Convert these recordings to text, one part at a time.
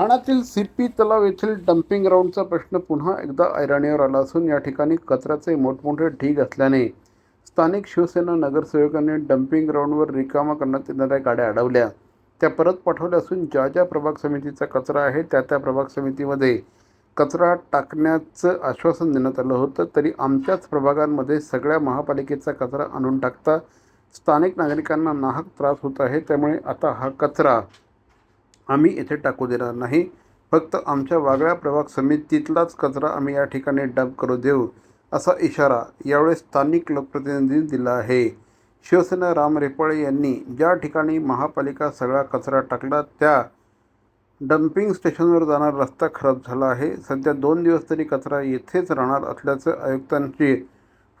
ठाण्यातील सिप्पी तलाव येथील डम्पिंग ग्राउंडचा प्रश्न पुन्हा एकदा ऐरणीवर आला असून या ठिकाणी कचऱ्याचे मोठमोठे ढीग असल्याने स्थानिक शिवसेना नगरसेवकांनी डम्पिंग ग्राउंडवर रिकामा करण्यात येणाऱ्या गाड्या अडवल्या. त्या परत पाठवल्या असून ज्या ज्या प्रभाग समितीचा कचरा आहे त्या त्या प्रभाग समितीमध्ये कचरा टाकण्याचं आश्वासन देण्यात आलं होतं. तरी आमच्याच प्रभागांमध्ये सगळ्या महापालिकेचा कचरा आणून टाकता स्थानिक नागरिकांना नाहक त्रास होत आहे. त्यामुळे आता हा कचरा आम्ही येथे टाकू देणार नाही. फक्त आमच्या वागळ्या प्रभाग समितीतलाच कचरा आम्ही या ठिकाणी डंप करू देऊ असा इशारा यावेळी स्थानिक लोकप्रतिनिधींनी दिला आहे. शिवसेना राम रेपाळे यांनी ज्या ठिकाणी महापालिका सगळा कचरा टाकला त्या डम्पिंग स्टेशनवर जाणारा रस्ता खराब झाला आहे. सध्या दोन दिवस तरी कचरा येथेच राहणार असल्याचं आयुक्तांची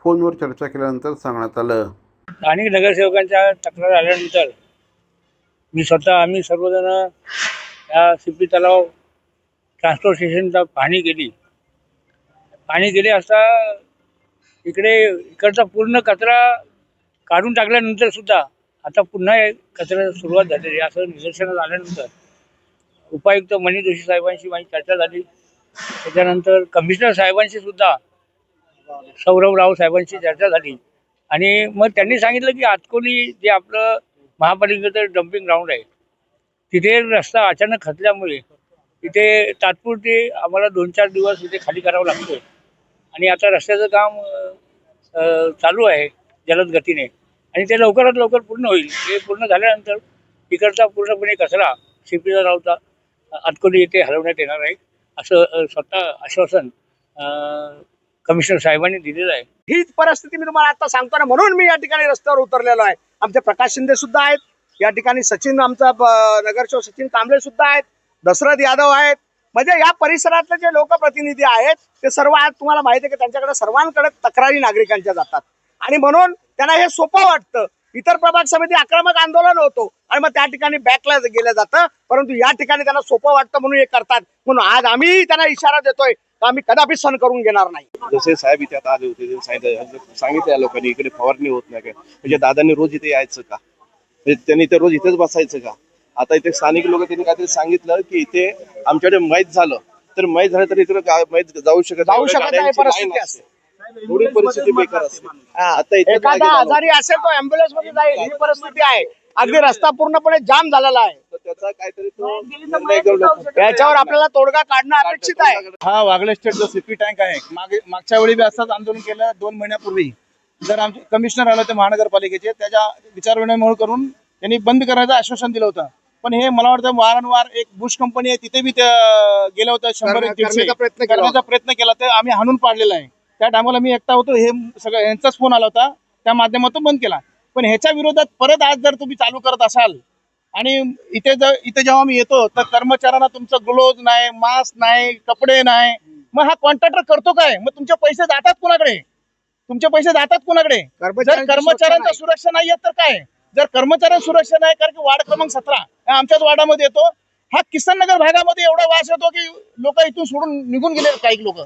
फोनवर चर्चा केल्यानंतर सांगण्यात आलं. स्थानिक नगरसेवकांच्या तक्रार आल्यानंतर मी स्वतः आम्ही सर्वजण या सिपी तलाव ट्रान्सपोर्ट स्टेशनचा पाहणी केली पाहणी केली असता इकडे इकडचा पूर्ण कचरा काढून टाकल्यानंतर सुद्धा आता पुन्हा हे कचऱ्याला सुरुवात झालेली असं निदर्शनात आल्यानंतर उपायुक्त मनी जोशी साहेबांशी माझी चर्चा झाली. त्याच्यानंतर कमिशनर साहेबांशी सुद्धा सौरभ राव साहेबांशी चर्चा झाली. आणि मग त्यांनी सांगितलं की आतकोली जे आपलं महापालिकेचं डम्पिंग ग्राउंड आहे. तिथे रस्ता अचानक खचल्यामुळे तिथे तात्पुरते आम्हाला दोन चार दिवस इथे खाली करावं लागतो आणि आता रस्त्याचं काम चालू आहे जलद गतीने. आणि ते लवकरात लवकर पूर्ण होईल. ते पूर्ण झाल्यानंतर तिकडचा पूर्णपणे कचरा शिपीचा रावचा आतकोली येथे हलवण्यात येणार आहे. असं स्वतः आश्वासन कमिशनर साहेबांनी दिलेलं आहे. हीच परिस्थिती मी तुम्हाला आता सांगतो ना. म्हणून मी या ठिकाणी रस्त्यावर उतरलेलो आहे. आमचे प्रकाश शिंदे सुद्धा आहेत. या ठिकाणी सचिन आमचा ब- नगरसेवक सचिन कांबळे सुद्धा आहेत. दशरथ यादव आहेत. म्हणजे या परिसरातले जे लोकप्रतिनिधी आहेत ते सर्व आज तुम्हाला माहिती आहे की त्यांच्याकडे सर्वांकडे तक्रारी नागरिकांच्या जातात. आणि म्हणून त्यांना हे सोपं वाटतं. इतर प्रभाग समिती आक्रमक आंदोलन होतो आणि मग त्या ठिकाणी बॅकला गेलं जातं. परंतु या ठिकाणी त्यांना सोपं वाटतं म्हणून हे करतात. म्हणून आज आम्ही त्यांना इशारा देतोय. का आम्ही कदापि सण करून घेणार नाही. जसे साहेब इथे आता आले होते सांगितलं या लोकांनी इकडे फवारणी होत नाही काय? म्हणजे दादांनी रोज इथे यायचं का? म्हणजे त्यांनी इथे रोज इथेच बसायचं का? आता इथे स्थानिक लोक त्यांनी काहीतरी सांगितलं की इथे आमच्याकडे मैत झालं. तर मैत झालं तर इकडे मैत जाऊ शकत जाऊ शकत नाही, परिस्थिती line असते. थोडी परिस्थिती बेकार असते. आता इथे एखादा. आजारी असेल तो अँब्युलन्समध्ये जाईल. ही परिस्थिती आहे. अगदी रस्ता पूर्णपणे जाम झालेला आहे. तर त्याचा काहीतरी तो निर्णय घेऊ लोक. याच्यावर आपल्याला तोडगा काढणं अपेक्षित आहे. हा वागळे स्टेट जो सिपी टँक आहे मागे मागच्या वेळी बी असंच आंदोलन केलं दोन महिन्यापूर्वी. जर आमचे कमिशनर आले होते महानगरपालिकेचे त्याच्या विचारविनिमय करून त्यांनी बंद करायचं आश्वासन दिलं होतं. पण हे मला वाटतं वारंवार एक बुश कंपनी आहे तिथे बी ते गेलं होतं शंभर एक करण्या- दीडशे करण्याचा प्रयत्न केला करण्याचा प्रयत्न केला तर आम्ही हाणून पाडलेला आहे. त्या टायमाला मी एकटा होतो हे सगळं यांचाच फोन आला होता त्या माध्यमातून बंद केला. पण ह्याच्या विरोधात परत आज जर तुम्ही चालू करत असाल आणि इथे जर इथे जेव्हा मी येतो तर कर्मचाऱ्यांना तुमचं ग्लोव्ह नाही मास्क नाही कपडे नाही. मग हा कॉन्ट्रॅक्टर करतो काय? मग तुमचे पैसे जातात कुणाकडे? तुमचे पैसे जातात कुणाकडे? जर कर्मचाऱ्यांची सुरक्षा नाही. येत तर काय? जर कर्मचाऱ्यांची सुरक्षा नाही कारण की वार्ड क्रमांक सतरा हा आमच्याच वार्डामध्ये येतो. हा किसन नगर भागामध्ये एवढा वास येतो की लोक इथून सोडून निघून गेले काही लोक.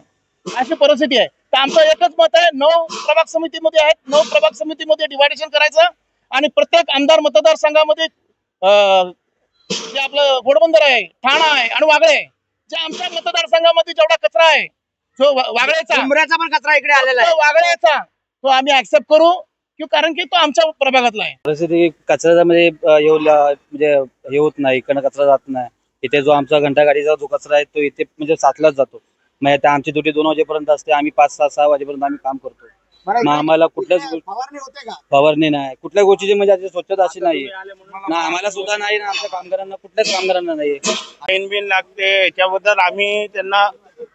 अशी परिस्थिती आहे. तर आमचं एकच मत आहे नऊ प्रभाग समितीमध्ये आहेत. नऊ प्रभाग समितीमध्ये डिवायडेशन करायचं आणि प्रत्येक आमदार मतदारसंघामध्ये जे आपलं घोडबंदर आहे ठाणा आहे आणि वागळे आहे. जे आमच्या मतदारसंघामध्ये जेवढा कचरा आहे जो वा- वागळेचा. उंबऱ्याचा पण कचरा इकडे आलेला आहे. तो वागळेचा. तो आम्ही ऍक्सेप्ट करू की कारण की तो आमच्या प्रभागातला आहे. परिस्थिती येऊ ला- म्हणजे हे होत नाही इकडनं कचरा जात नाही. इथे जो आमचा घंटा गाडीचा जो कचरा आहे तो इथे म्हणजे साचलाच जातो. मग आता आमची ड्युटी दोन वाजेपर्यंत असते आम्ही पाच सहा सहा वाजेपर्यंत आम्ही काम करतो. मग आम्हाला कुठल्याच गो- फवारणी होते का? फवारणी नाही. कुठल्या गोष्टीची म्हणजे स्वच्छता अशी नाही ना आम्हाला सुद्धा नाही ना आमच्या कामगारांना कुठल्याच कामगारांना नाही लाईन बिन लागते. याच्याबद्दल आम्ही त्यांना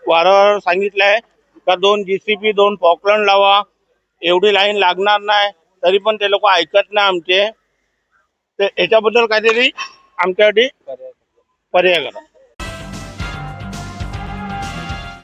वारंवार सांगितलंय का दोन जीसीपी दोन पॉकलंड लावा. एवढी लाईन लागणार नाही तरी पण ते लोक ऐकत नाही आमचे. ते याच्याबद्दल काहीतरी आमच्यासाठी पर्याय करा.